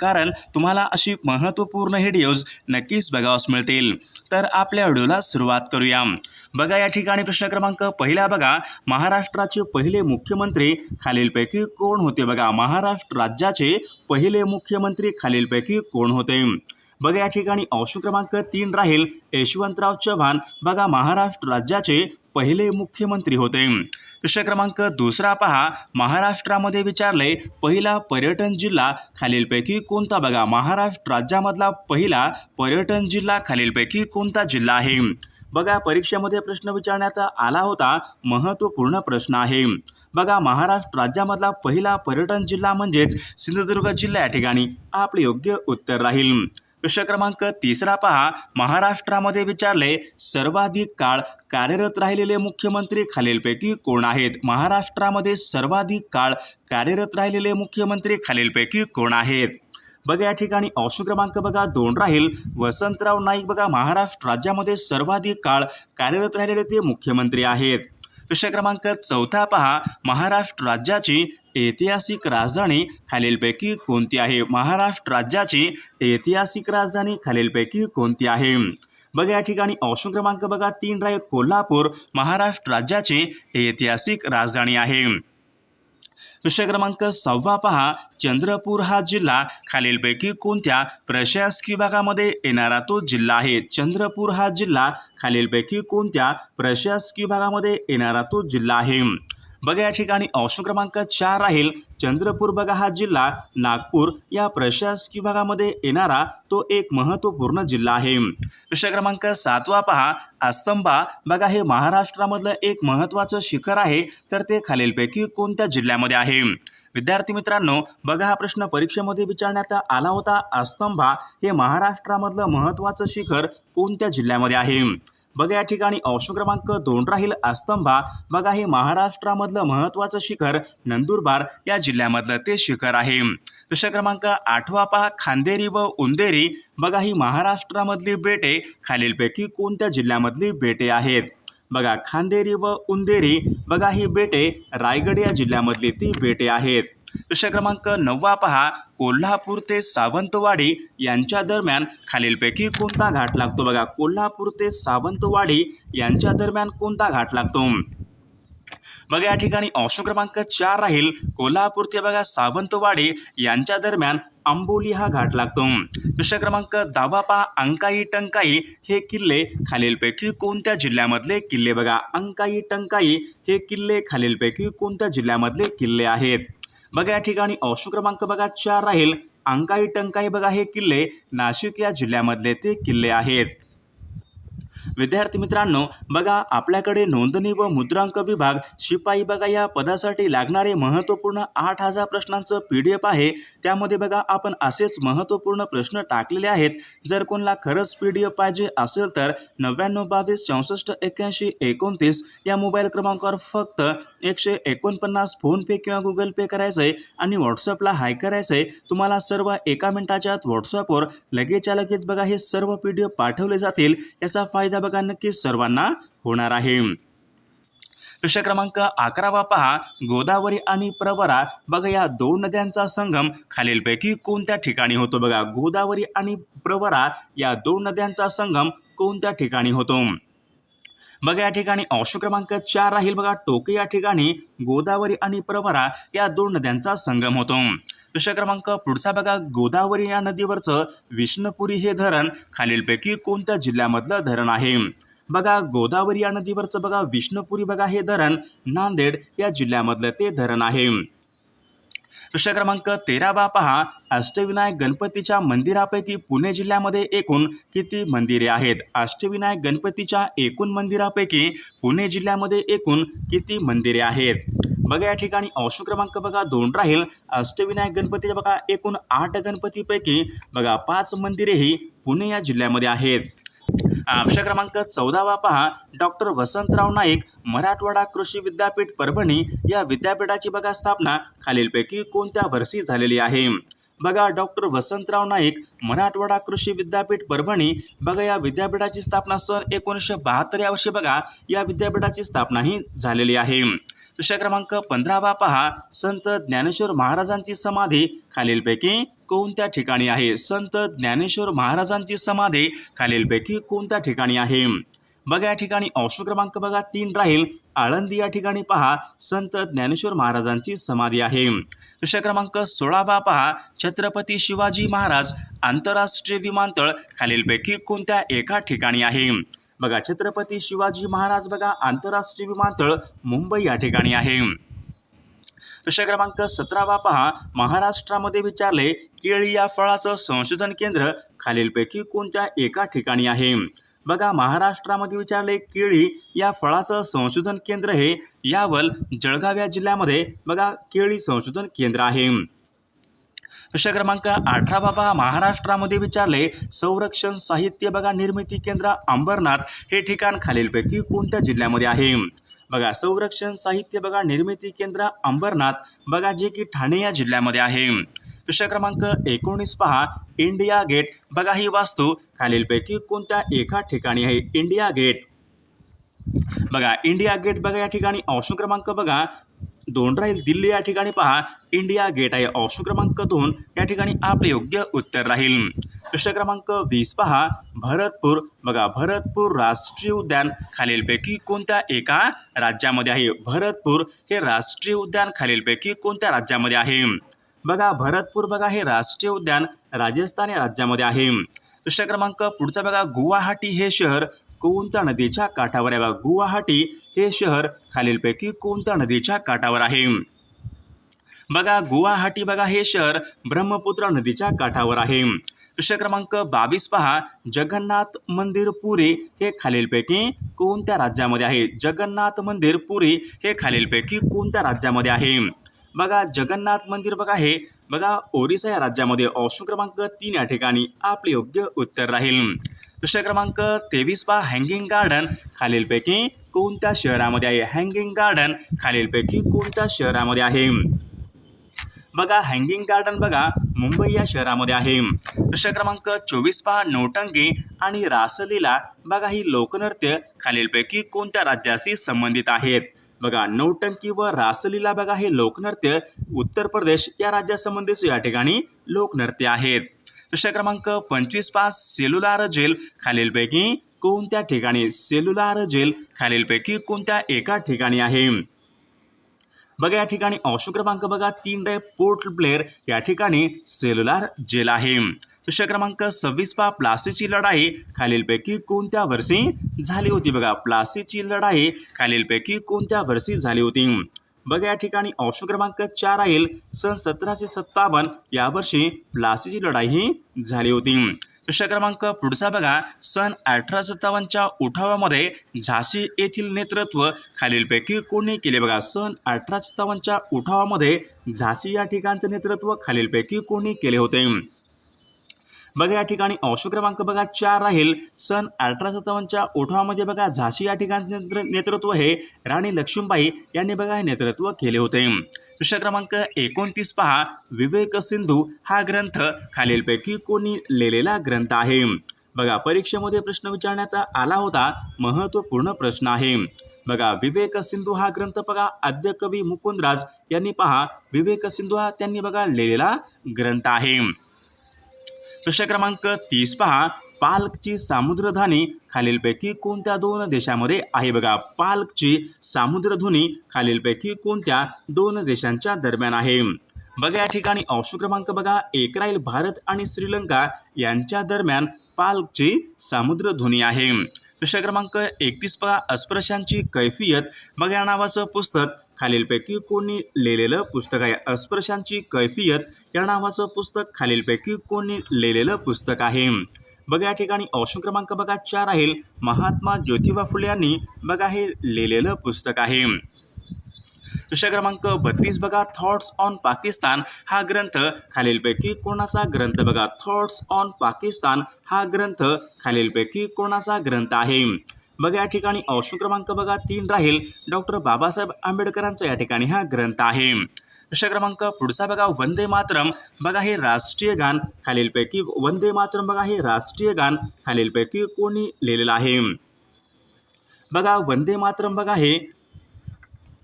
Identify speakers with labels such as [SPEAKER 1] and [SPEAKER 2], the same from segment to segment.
[SPEAKER 1] कारण तुम्हाला अशी महत्त्वपूर्ण व्हिडिओज नक्कीच बघावास मिळतील. तर आपल्या व्हिडिओला सुरुवात करूया. बघा या ठिकाणी प्रश्न क्रमांक पहिला बघा. महाराष्ट्राचे पहिले मुख्यमंत्री खालीलपैकी कोण होते बघा? महाराष्ट्र राज्याचे पहिले मुख्यमंत्री खालीलपैकी कोण होते? बघा या ठिकाणी ऑप्शन क्रमांक तीन राहील. यशवंतराव चव्हाण. बघा महाराष्ट्र राज्याचे पहिले मुख्यमंत्री होते. प्रश्न क्रमांक दुसरा पहा. महाराष्ट्रामध्ये विचारले पहिला पर्यटन जिल्हा खालीलपैकी कोणता? बघा महाराष्ट्र राज्यामधला पहिला पर्यटन जिल्हा खालीलपैकी कोणता जिल्हा आहे? बघा परीक्षेमध्ये प्रश्न विचारण्यात आला होता. महत्त्वपूर्ण प्रश्न आहे. बघा महाराष्ट्र राज्यामधला पहिला पर्यटन जिल्हा म्हणजेच सिंधुदुर्ग जिल्हा या ठिकाणी. आपले योग्य उत्तर राहील. प्रश्न क्रमांक तिसरा पहा. महाराष्ट्रामध्ये विचारले सर्वाधिक काळ कार्यरत राहिलेले मुख्यमंत्री खालीलपैकी कोण आहेत? महाराष्ट्रामध्ये सर्वाधिक काळ कार्यरत राहिलेले मुख्यमंत्री खालीलपैकी कोण आहेत? बघा या ठिकाणी ऑप्शन क्रमांक बघा दोन राहील. वसंतराव नाईक बघा महाराष्ट्र राज्यामध्ये सर्वाधिक काळ कार्यरत राहिलेले ते मुख्यमंत्री आहेत. विषय क्रमांक चौथा पहा. महाराष्ट्र राज्याची ऐतिहासिक राजधानी खालीलपैकी कोणती आहे? महाराष्ट्र राज्याची ऐतिहासिक राजधानी खालीलपैकी कोणती आहे? बघा या ठिकाणी ऑप्शन क्रमांक बघा. तीन राय कोल्हापूर महाराष्ट्र राज्याची ऐतिहासिक राजधानी आहे. प्रश्न क्रमांक सहावा पहा. चंद्रपूर हा जिल्हा खालीलपैकी कोणत्या प्रशासकीय विभागामध्ये येणारा तो जिल्हा आहे? चंद्रपूर हा जिल्हा खालीलपैकी कोणत्या प्रशासकीय विभागामध्ये येणारा तो जिल्हा आहे? बघा या ठिकाणी ऑप्शन क्रमांक चार राहील. चंद्रपूर बघा हा जिल्हा. नागपूर या प्रशासकीय भागामध्ये येणारा तो एक महत्त्वपूर्ण जिल्हा आहे. प्रश्न क्रमांक सातवा पहा. अस्तंबा बघा हे महाराष्ट्रामधलं एक महत्त्वाचं शिखर आहे. तर ते खालीलपैकी कोणत्या जिल्ह्यामध्ये आहे? विद्यार्थी मित्रांनो बघा हा प्रश्न परीक्षेमध्ये विचारण्यात आला होता. अस्तंभा हे महाराष्ट्रामधलं महत्त्वाचं शिखर कोणत्या जिल्ह्यामध्ये आहे? बघा या ठिकाणी ऑप्शन क्रमांक दोन राहील आस्तंभा बघा हे महाराष्ट्रामधलं महत्त्वाचं शिखर नंदुरबार या जिल्ह्यामधलं ते शिखर आहे. प्रश्न क्रमांक आठवा पहा खांदेरी व उंदेरी. बघा ही महाराष्ट्रामधली बेटे खालीलपैकी कोणत्या जिल्ह्यामधली बेटे आहेत? बघा खांदेरी व उंदेरी. बघा ही बेटे रायगड या जिल्ह्यामधली ती बेटे आहेत. प्रश्न क्रमांक नववा पहा. कोल्हापूर ते सावंतवाडी यांच्या दरम्यान खालीलपैकी कोणता घाट लागतो बघा? कोल्हापूर ते सावंतवाडी यांच्या दरम्यान कोणता घाट लागतो? बघा या ठिकाणी ऑप्शन क्रमांक चार राहील. कोल्हापूर ते बघा सावंतवाडी यांच्या दरम्यान आंबोली हा घाट लागतो. प्रश्न क्रमांक दहावा पहा. अंकाई टंकाई हे किल्ले खालीलपैकी कोणत्या जिल्ह्यामधले किल्ले बघा? अंकाई टंकाई हे किल्ले खालीलपैकी कोणत्या जिल्ह्यामधले किल्ले आहेत? बघा या ठिकाणी ऑप्शन क्रमांक बघा चार राहील. अंकाई टंकाई बघा हे किल्ले नाशिक या जिल्ह्यामधले ते किल्ले आहेत. विद्यार्थी मित्रांनो बघा आपल्याकडे नोंदणी व मुद्रांक विभाग शिपाई बघा या पदासाठी लागणारे महत्त्वपूर्ण आठ हजार प्रश्नांचं पी डी एफ आहे. त्यामध्ये बघा आपण असेच महत्त्वपूर्ण प्रश्न टाकलेले आहेत. जर कोणाला खरंच पी डी एफ पाहिजे असेल तर नव्याण्णव बावीस चौसष्ट एक्याऐंशी एकोणतीस या मोबाईल क्रमांकावर फक्त एकशे एकोणपन्नास फोनपे किंवा गुगल पे करायचं आहे आणि व्हॉट्सअपला हाय करायचं आहे तुम्हाला सर्व एका मिनिटाच्या आत व्हॉट्सअपवर लगेचच्या लगेच बघा हे सर्व पी डी एफ पाठवले जातील. याचा फायदा बघा नक्कीच सर्वांना होणार आहे. प्रश्न क्रमांक अकरावा पहा. गोदावरी आणि प्रवरा बघा या दोन नद्यांचा संगम खालीलपैकी कोणत्या ठिकाणी होतो? बघा गोदावरी आणि प्रवरा या दोन नद्यांचा संगम कोणत्या ठिकाणी होतो? बघा या ठिकाणी ऑप्शन क्रमांक चार राहील बघा. टोके या ठिकाणी गोदावरी आणि प्रवरा या दोन नद्यांचा संगम होतो. प्रश्न क्रमांक पुढचा बघा. गोदावरी या नदीवरचं विष्णुपुरी हे धरण खालीलपैकी कोणत्या जिल्ह्यामधलं धरण आहे? बघा गोदावरी या नदीवरचं बघा. विष्णुपुरी बघा हे धरण नांदेड या जिल्ह्यामधलं ते धरण आहे. प्रश्न क्रमांक तेरावा पहा. अष्टविनायक गणपतीच्या मंदिरापैकी पुणे जिल्ह्यामध्ये एकूण किती मंदिरे आहेत? अष्टविनायक गणपतीच्या एकूण मंदिरापैकी पुणे जिल्ह्यामध्ये एकूण किती मंदिरे आहेत? बघा या ठिकाणी ऑप्शन क्रमांक बघा दोन राहील. अष्टविनायक गणपतीच्या बघा एकूण आठ गणपतीपैकी बघा पाच मंदिरे ही पुणे या जिल्ह्यामध्ये आहेत. ऑप्शन क्रमांक चौदावा पहा. डॉक्टर वसंतराव नाईक मराठवाडा कृषी विद्यापीठ परभणी या विद्यापीठाची बघा स्थापना खालीलपैकी कोणत्या वर्षी झालेली आहे? बघा डॉक्टर वसंतराव नाईक मराठवाडा कृषी विद्यापीठ परभणी. बघा या विद्यापीठाची स्थापना सन एकोणीसशे बहात्तर या वर्षी बघा. या विद्यापीठाची स्थापना ही झालेली आहे. विषय क्रमांक पंधरावा पहा. संत ज्ञानेश्वर महाराजांची समाधी खालीलपैकी कोणत्या ठिकाणी आहे? संत ज्ञानेश्वर महाराजांची समाधी खालीलपैकी कोणत्या ठिकाणी आहे? बघा या ठिकाणी ऑप्शन क्रमांक बघा तीन राहील. आळंदी या ठिकाणी पहा संत ज्ञानेश्वर महाराजांची समाधी आहे. प्रश्न क्रमांक सोळावा पहा छत्रपती शिवाजी महाराज आंतरराष्ट्रीय विमानतळ खालीलपैकी कोणत्या एका ठिकाणी आहे? बघा छत्रपती शिवाजी महाराज बघा आंतरराष्ट्रीय विमानतळ मुंबई या ठिकाणी आहे. प्रश्न क्रमांक सतरावा पहा महाराष्ट्रामध्ये विचारले केळी या फळाचं संशोधन केंद्र खालीलपैकी कोणत्या एका ठिकाणी आहे? बघा महाराष्ट्रामध्ये विचारले केळी या फळाचं संशोधन केंद्र हे यावल जळगाव या जिल्ह्यामध्ये बघा केळी संशोधन केंद्र आहे. प्रश्न क्रमांक अठरा बाबा महाराष्ट्रामध्ये विचारले संरक्षण साहित्य बघा निर्मिती केंद्र अंबरनाथ हे ठिकाण खालीलपैकी कोणत्या जिल्ह्यामध्ये आहे? बघा संरक्षण साहित्य बघा निर्मिती केंद्र अंबरनाथ बघा जे की ठाणे या जिल्ह्यामध्ये आहे. विषय क्रमांक एकोणीस पहा इंडिया गेट. बघा ही वास्तू. खालीलपैकी कोणत्या एका ठिकाणी आहे? India gate. बघा इंडिया गेट बघा या ठिकाणी. ऑप्शन क्रमांक बघा. दोन राहील. दिल्ली या ठिकाणी पहा. इंडिया गेट आहे. ऑप्शन क्रमांक दोन. या ठिकाणी आपले योग्य उत्तर राहील. प्रश्न क्रमांक वीस पहा. भरतपूर. बघा भरतपूर राष्ट्रीय उद्यान. खालीलपैकी कोणत्या एका राज्यामध्ये आहे? भरतपूर हे राष्ट्रीय उद्यान. खालीलपैकी कोणत्या राज्यामध्ये आहे? बघा भरतपूर बघा हे राष्ट्रीय उद्यान राजस्थान या राज्यामध्ये आहे. प्रश्न क्रमांक पुढचा बघा गुवाहाटी हे शहर कोणत्या नदीच्या काठावर आहे? बघा गुवाहाटी हे शहर खालीलपैकी कोणत्या नदीच्या काठावर आहे? बघा गुवाहाटी बघा हे शहर ब्रह्मपुत्रा नदीच्या काठावर आहे. प्रश्न क्रमांक बावीस पहा जगन्नाथ मंदिर पुरी हे खालीलपैकी कोणत्या राज्यामध्ये आहे? जगन्नाथ मंदिर पुरी हे खालीलपैकी कोणत्या राज्यामध्ये आहे? बघा जगन्नाथ मंदिर बघा हे. बघा ओरिसा या राज्यामध्ये ऑप्शन क्रमांक तीन या ठिकाणी आपले योग्य उत्तर राहील. प्रश्न क्रमांक तेवीस पा हँगिंग गार्डन खालीलपैकी कोणत्या शहरामध्ये आहे? हँगिंग गार्डन खालीलपैकी कोणत्या शहरामध्ये आहे? बघा हँगिंग गार्डन बघा मुंबई या शहरामध्ये आहे. प्रश्न क्रमांक चोवीस पहा नौटंगी आणि रासलीला. बघा ही लोकनृत्य खालीलपैकी कोणत्या राज्याशी संबंधित आहेत? बघा नौटंकी व रासलीला बघा हे लोकनृत्य उत्तर प्रदेश या राज्यासंबंधित या ठिकाणी लोकनृत्य आहेत. प्रश्न क्रमांक पंचवीस पाच सेल्युलार जेल खालीलपैकी कोणत्या ठिकाणी? सेल्युलार जेल खालीलपैकी कोणत्या एका ठिकाणी आहे? बघा या ठिकाणी ऑप्शन क्रमांक बघा तीन रे पोर्ट ब्लेअर या ठिकाणी सेल्युलार जेल आहे. विषय क्रमांक सव्वीस पहा. प्लासीची लढाई खालीलपैकी कोणत्या वर्षी झाली होती? बघा प्लासीची लढाई खालीलपैकी कोणत्या वर्षी झाली होती? बघा या ठिकाणी ऑप्शन क्रमांक चार राहील. सन सतराशे सत्तावन्न या वर्षी प्लासीची लढाई ही झाली होती. प्रश्न क्रमांक पुढचा बघा. सन अठरा सत्तावन्नच्या उठावामध्ये झाशी येथील नेतृत्व खालीलपैकी कोणी केले? बघा सन अठरा सत्तावन्नच्या उठावामध्ये झाशी या ठिकाणचं नेतृत्व खालीलपैकी कोणी केले होते? बघा या ठिकाणी अंश क्रमांक बघा चार राहील. सन अठरा सत्तावन्नच्या ओठावामध्ये बघा झाशी या ठिकाणचे नेतृत्व हे राणी लक्ष्मीबाई यांनी बघा हे नेतृत्व केले होते. प्रश्न क्रमांक एकोणतीस पहा. विवेक सिंधू हा ग्रंथ खालीलपैकी कोणी लिहिलेला ग्रंथ आहे? बघा परीक्षेमध्ये प्रश्न विचारण्यात आला होता. महत्त्वपूर्ण प्रश्न आहे. बघा विवेक सिंधू हा ग्रंथ बघा आद्य कवी मुकुंदराज यांनी पहा. विवेक सिंधू हा त्यांनी बघा लिहिलेला ग्रंथ आहे. प्रश्न क्रमांक तीस पहा. पाल्कची सामुद्रधनी खालीलपैकी कोणत्या दोन देशामध्ये आहे बघा. पाल्कची सामुद्रधुनी खालीलपैकी कोणत्या दोन देशांच्या दरम्यान आहे? बघा या ठिकाणी ऑप्शन क्रमांक बघा. एक राहील भारत आणि श्रीलंका यांच्या दरम्यान पाल्कची सामुद्रधुनी आहे. प्रश्न क्रमांक एकतीस पहा. अस्पृश्यांची कैफियत. बघा या नावाचं पुस्तक. खालीलपैकी कोणी लिहिलेलं पुस्तक आहे. अस्पृश्यांची कैफियत या नावाचं पुस्तक खालीलपैकी कोणी लिहिलेलं पुस्तक आहे. बघा या ठिकाणी ऑप्शन क्रमांक बघा चार राहील महात्मा ज्योतिबा फुले यांनी बघा हे लिहिलेलं पुस्तक आहे. विषय क्रमांक बत्तीस बघा. थॉट्स ऑन पाकिस्तान हा ग्रंथ खालीलपैकी कोणाचा ग्रंथ बघा? थॉट्स ऑन पाकिस्तान हा ग्रंथ खालीलपैकी कोणाचा ग्रंथ आहे? बघा या ठिकाणी ऑप्शन क्रमांक बघा तीन राहील. डॉक्टर बाबासाहेब आंबेडकरांचा या ठिकाणी हा ग्रंथ आहे. प्रश्न क्रमांक पुढचा बघा वंदे मातरम. बघा हे राष्ट्रीय गान. खालीलपैकी वंदे मातरम बघा हे राष्ट्रीय गान. खालीलपैकी कोणी लिहिलेलं आहे? बघा वंदे मातरम बघा हे.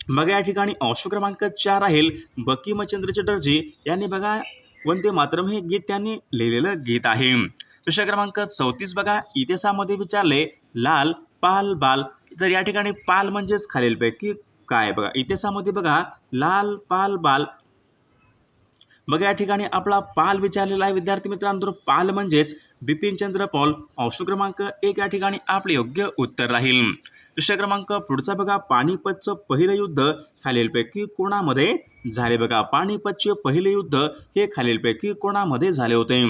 [SPEAKER 1] बघा या ठिकाणी ऑप्शन क्रमांक चार राहील. बकीमचंद्र चटर्जी यांनी बघा वंदे मातरम हे गीत त्यांनी लिहिलेलं गीत आहे. प्रश्न क्रमांक चौतीस बघा इतिहासामध्ये विचारले लाल पाल बाल. तर या ठिकाणी पाल म्हणजेच खालीलपैकी काय? बघा इतिहासामध्ये बघा लाल पाल बाल. बघा या ठिकाणी आपला पाल विचारलेला आहे विद्यार्थी मित्रांनो. पाल म्हणजेच बिपिनचंद्र पॉल. ऑप्शन क्रमांक एक या ठिकाणी आपले योग्य उत्तर राहील. विषय क्रमांक पुढचा बघा पानिपतचं पहिलं युद्ध खालीलपैकी कोणामध्ये झाले? बघा पानिपतचे पहिले युद्ध हे खालीलपैकी कोणामध्ये झाले होते?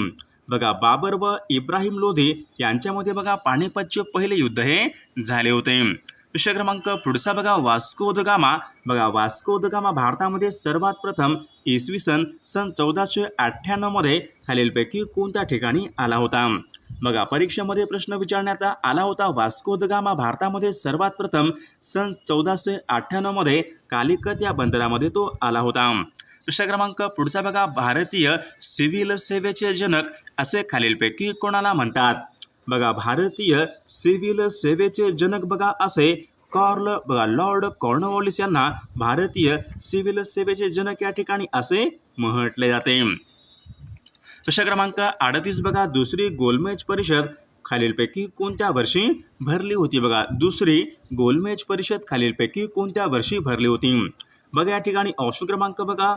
[SPEAKER 1] बघा बाबर व इब्राहिम लोधी यांच्यामध्ये बघा पानिपतचे पहिले युद्ध हे झाले होते. विषय क्रमांक पुढचा बघा वास्को द गामा. बघा वास्को द गामा भारतामध्ये सर्वात प्रथम इसवी सन सन चौदाशे अठ्ठ्याण्णवमध्ये खालीलपैकी कोणत्या ठिकाणी आला होता? बघा परीक्षेमध्ये प्रश्न विचारण्यात आला होता वास्को द गामा भारतामध्ये सर्वात प्रथम सन चौदाशे अठ्ठ्याण्णवमध्ये कालिकत या बंदरामध्ये तो आला होता. प्रश्न क्रमांक पुढचा बघा भारतीय सिव्हिल सेवेचे जनक असे खालीलपैकी कोणाला म्हणतात? बघा भारतीय सिव्हिल सेवेचे जनक बघा असे कॉर्ल बघा लॉर्ड कॉर्नवॉलिस यांना भारतीय सिव्हिल सेवेचे जनक या ठिकाणी असे म्हटले जाते. प्रश्न क्रमांक अडतीस बघा दुसरी गोलमेज परिषद खालीलपैकी कोणत्या वर्षी भरली होती बघा? दुसरी गोलमेज परिषद खालीलपैकी कोणत्या वर्षी भरली होती? बघा या ठिकाणी ऑप्शन क्रमांक बघा.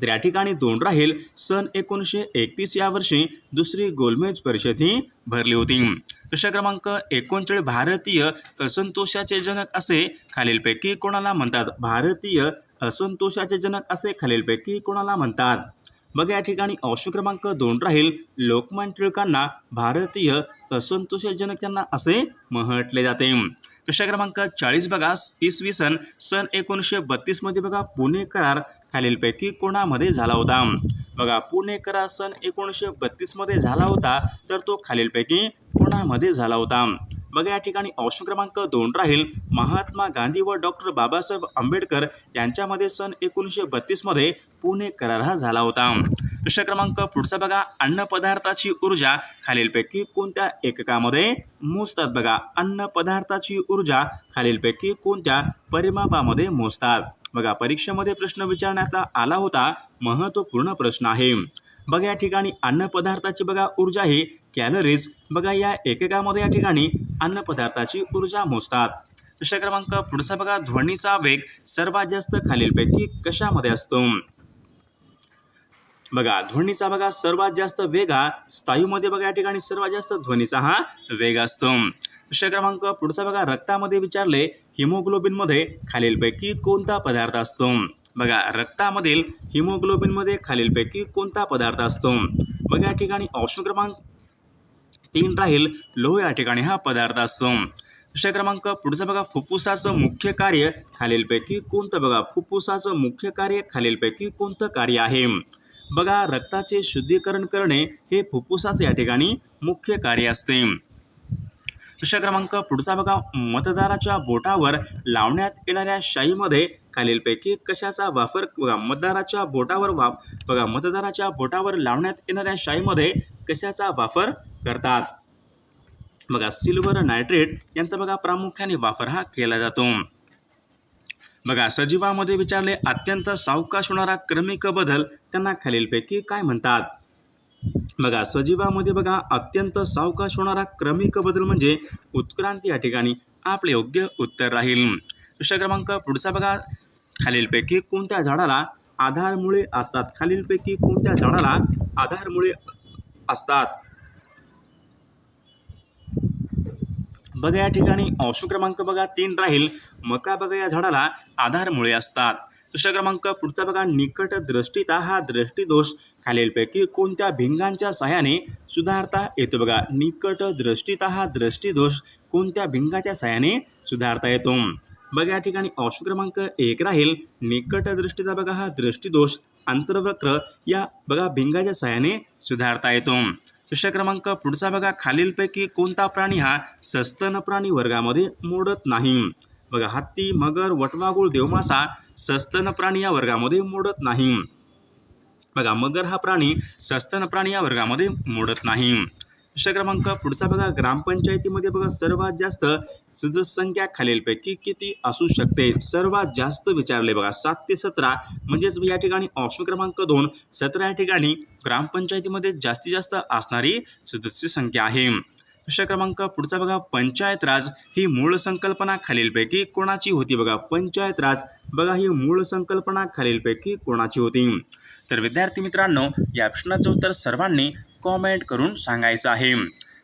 [SPEAKER 1] तर या ठिकाणी दोन राहील. सन एकोणीसशे एकतीस या वर्षी दुसरी गोलमेज परिषद ही भरली होती. प्रश्न क्रमांक एकोणचाळीस भारतीय असंतोषाचे जनक असे खालीलपैकी कोणाला म्हणतात? भारतीय असंतोषाचे जनक असे खालीलपैकी कोणाला म्हणतात? मग या ठिकाणी ऑप्शन क्रमांक दोन राहील. लोकमान्य टिळकांना भारतीय असंतोषजनक त्यांना असे म्हटले जाते. प्रश्न क्रमांक चाळीस बघा. इसवी सन सन एकोणीसशे बत्तीसमध्ये बघा पुणे करार खालीलपैकी कोणामध्ये झाला होता? बघा पुणे करार सन एकोणीसशे बत्तीसमध्ये झाला होता तर तो खालीलपैकी कोणामध्ये झाला होता? बघा या ठिकाणी ऑप्शन क्रमांक दोन राहील. महात्मा गांधी व डॉक्टर बाबासाहेब आंबेडकर यांच्यामध्ये सन एकोणीसशे बत्तीसमध्ये पुणे करार हा झाला होता. प्रश्न क्रमांक पुढचा बघा. अन्नपदार्थाची ऊर्जा खालीलपैकी कोणत्या एककामध्ये मोजतात बघा. अन्नपदार्थाची ऊर्जा खालीलपैकी कोणत्या परिमापामध्ये मोजतात? बघा परीक्षेमध्ये प्रश्न विचारण्यात आला होता महत्त्वपूर्ण प्रश्न आहे. बघा या ठिकाणी अन्नपदार्थाची बघा ऊर्जा ही कॅलरीज बघा या एककामध्ये या ठिकाणी अन्नपदार्थाची ऊर्जा मोजतात. प्रश्न क्रमांक पुढचा बघा ध्वनीचा वेग सर्वात जास्त खालीलपैकी कशामध्ये असतो? बघा ध्वनीचा बघा सर्वात जास्त वेग हा स्थायूमध्ये बघा या ठिकाणी सर्वात जास्त ध्वनीचा हा वेग असतो. विषय क्रमांक पुढचा बघा. रक्तामध्ये विचारले हिमोग्लोबिनमध्ये खालीलपैकी कोणता पदार्थ असतो? बघा रक्तामधील हिमोग्लोबिनमध्ये खालीलपैकी कोणता पदार्थ असतो? बघा या ठिकाणी ऑप्शन क्रमांक तीन राहील. लोह या ठिकाणी हा पदार्थ असतो. प्रश्न क्रमांक पुढचा बघा. फुफ्फुसाचं मुख्य कार्य खालीलपैकी कोणतं? बघा फुफ्फुसाचं मुख्य कार्य खालीलपैकी कोणतं कार्य आहे? बघा रक्ताचे शुद्धीकरण करणे हे फुफ्फुसाचे या ठिकाणी मुख्य कार्य असते. प्रश्न क्रमांक पुढचा बघा. मतदाराच्या बोटावर लावण्यात येणाऱ्या शाईमध्ये खालीलपैकी कशाचा वापर बघा. मतदाराच्या बोटावर वाप बघा. मतदाराच्या बोटावर लावण्यात येणाऱ्या शाईमध्ये कशाचा वापर करतात? बघा. सिल्वर नायट्रेट यांचा बघा प्रामुख्याने वापर हा केला जातो. बघा. सजीवामध्ये विचारले अत्यंत सावकाश होणारा क्रमिक बदल त्यांना खालीलपैकी काय म्हणतात? बघा सजीवामध्ये बघा अत्यंत सावकाश होणारा क्रमिक बदल म्हणजे उत्क्रांती या ठिकाणी. आपले योग्य उत्तर राहील. दुसरा क्रमांक पुढचा बघा. खालीलपैकी कोणत्या झाडाला आधारमुळे असतात? खालीलपैकी कोणत्या झाडाला आधारमुळे असतात? बघा या ठिकाणी अंश क्रमांक बघा तीन राहील. मका बघा या झाडाला आधारमुळे असतात. दुसरा क्रमांक पुढचा बघा निकट दृष्टिता हा दृष्टीदोष खालीलपैकी कोणत्या भिंगांच्या सहाय्याने सुधारता येतो बघा. निकट दृष्टिता हा दृष्टीदोष कोणत्या भिंगाच्या सहाय्याने सुधारता येतो? बघा या ठिकाणी ऑप्शन क्रमांक एक राहील. निकट दृष्टीचा बघा हा दृष्टीदोष अंतर्वक्र या बघा भिंगाच्या सहाय्याने सुधारता येतो. दुसरा क्रमांक पुढचा बघा खालीलपैकी कोणता प्राणी हा सस्तन प्राणी वर्गामध्ये मोडत नाही? बघा हत्ती मगर वटवागुळ देवमासा सस्तन प्राणी या वर्गामध्ये मोडत नाही. बघा मगर हा प्राणी सस्तन प्राणी या वर्गामध्ये मोडत नाही. दुसरा क्रमांक पुढचा बघा ग्रामपंचायतीमध्ये बघा सर्वात जास्त सदस्यसंख्या खालीलपैकी किती असू शकते? सर्वात जास्त विचारले बघा सात ते सतरा. म्हणजेच या ठिकाणी ऑप्शन क्रमांक दोन सतरा या ठिकाणी ग्रामपंचायतीमध्ये जास्तीत जास्त असणारी सदस्य संख्या आहे. प्रश्न क्रमांक पुढचा बघा पंचायत राज ही मूळ संकल्पना खालीलपैकी कोणाची होती बघा? पंचायत राज बघा ही मूळ संकल्पना खालीलपैकी कोणाची होती? तर विद्यार्थी मित्रांनो या प्रश्नाचं उत्तर सर्वांनी कॉमेंट करून सांगायचं आहे.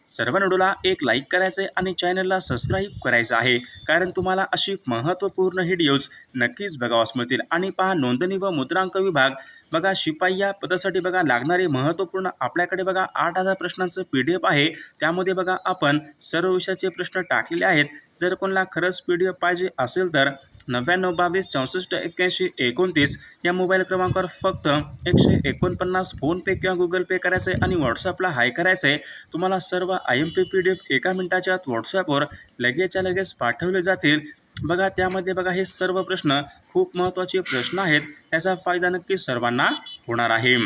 [SPEAKER 1] सर्व व्हिडिओला एक लाईक करायचं आहे आणि चॅनलला सबस्क्राईब करायचं आहे. कारण तुम्हाला अशी महत्त्वपूर्ण व्हिडिओज नक्कीच बघावास मिळतील. आणि पहा नोंदणी व मुद्रांक विभाग बघा शिपाई या पदासाठी बघा लागणारे महत्त्वपूर्ण आपल्याकडे बघा आठ हजार प्रश्नांचं पी डी एफ आहे. त्यामध्ये बघा आपण सर्व विषयाचे प्रश्न टाकलेले आहेत. जर कोणाला खरंच पी डी एफ पाहिजे असेल तर नव्याण्णव बावीस चौसष्ट एक्क्याऐंशी एकोणतीस या मोबाईल क्रमांकावर फक्त एकशे एकोणपन्नास फोनपे किंवा गुगल पे करायचं आहे आणि व्हॉट्सअपला हाय करायचं आहे तुम्हाला सर्व I M P P D F एका मिनिटाच्या आत व्हॉट्सअपवर लगेचच्या लगेच पाठवले जातील. बघा त्यामध्ये बघा हे सर्व प्रश्न खूप महत्त्वाचे प्रश्न आहेत. याचा फायदा नक्कीच सर्वांना होणार आहे.